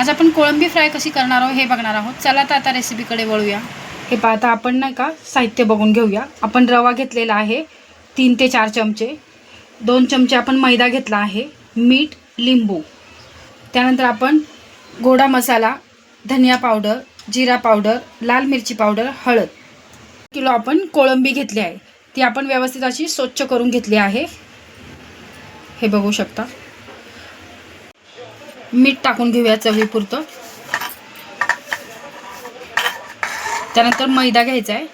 आज आपण कोळंबी फ्राय कशी करणार आहोत हे बघणार आहोत. चला तर आता रेसिपीकडे वळूया. हे पाहता आपण नाही का साहित्य बघून घेऊया. आपण रवा घेतलेला आहे तीन ते चार चमचे. दोन चमचे आपण मैदा घेतला आहे मीठ लिंबू. त्यानंतर आपण गोडा मसाला धनिया पावडर जिरा पावडर लाल मिरची पावडर हळद. किलो आपण कोळंबी घेतली आहे. ती आपण व्यवस्थित अशी स्वच्छ करून घेतली आहे. हे बघू शकता. मीठ टाकून घेऊया चवीपुरतं त्यानंतर मैदा घ्यायचा आहे.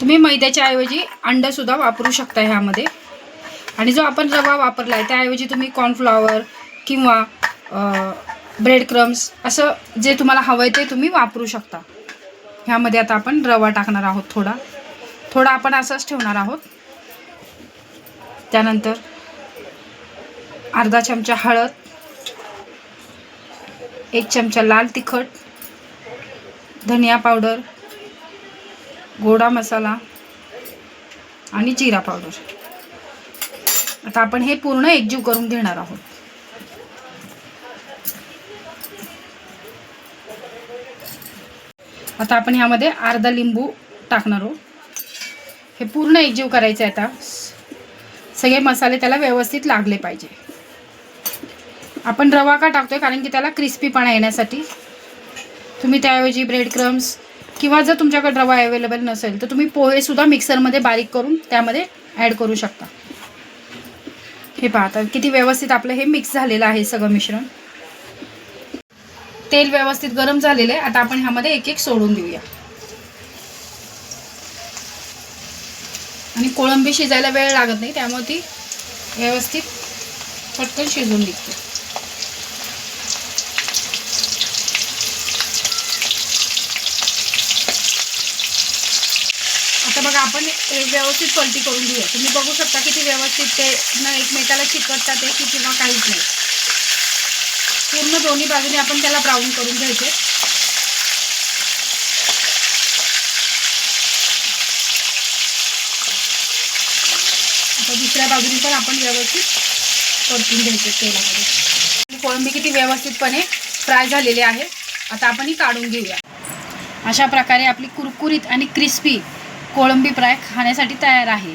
तुम्ही मैद्याच्या ऐवजी अंडंसुद्धा वापरू शकता ह्यामध्ये. आणि जो आपण रवा वापरला आहे त्याऐवजी तुम्ही कॉर्नफ्लॉवर किंवा ब्रेड क्रम्स असं जे तुम्हाला हवं आहे ते तुम्ही वापरू शकता. ह्यामध्ये आता आपण रवा टाकणार आहोत थोडा. थोडा आपण असंच ठेवणार आहोत. त्यानंतर अर्धा चमचा हळद. एक चमचा लाल तिखट धनिया पावडर गोडा मसाला आणि जिरा पावडर. आता आपण हे पूर्ण एकजीव करून घेणार आहोत. आता आपण ह्यामध्ये अर्धा लिंबू टाकणार आहोत. हे पूर्ण एकजीव करायचं आहे आता. सगळे मसाले त्याला व्यवस्थित लागले पाहिजे. आपण रवा का टाकतोय? कारण की त्याला क्रिस्पीपणा येण्यासाठी. तुम्ही त्याऐवजी ब्रेड क्रम्स किंवा जर तुमच्याकडे रवा अवेलेबल नसेल तर तुम्ही पोहेसुद्धा मिक्सरमध्ये बारीक करून त्यामध्ये ॲड करू शकता. हे पाहता किती व्यवस्थित आपलं हे मिक्स झालेलं आहे सगळं मिश्रण. तेल व्यवस्थित गरम झालेलं आहे. आता आपण ह्यामध्ये एक एक सोडून देऊया. आणि कोळंबी शिजायला वेळ लागत नाही त्यामुळे ती व्यवस्थित पटकन शिजून निघते. बघा आपण व्यवस्थित पलटी करून घेऊया. तुम्ही बघू शकता किती व्यवस्थित ते न एकमेकाला चिकटतात ते की किंवा काहीच नाही. पूर्ण दोन्ही बाजूने आपण त्याला ब्राऊन करून घ्यायचे. आता दुसऱ्या बाजूने पण आपण व्यवस्थित परतून घ्यायचे तेलामध्ये. कोळंबी किती व्यवस्थितपणे फ्राय झालेली आहे. आता आपण ही काढून घेऊया. अशा प्रकारे आपली कुरकुरीत आणि क्रिस्पी कोळंबी फ्राय खाण्यासाठी तयार आहे.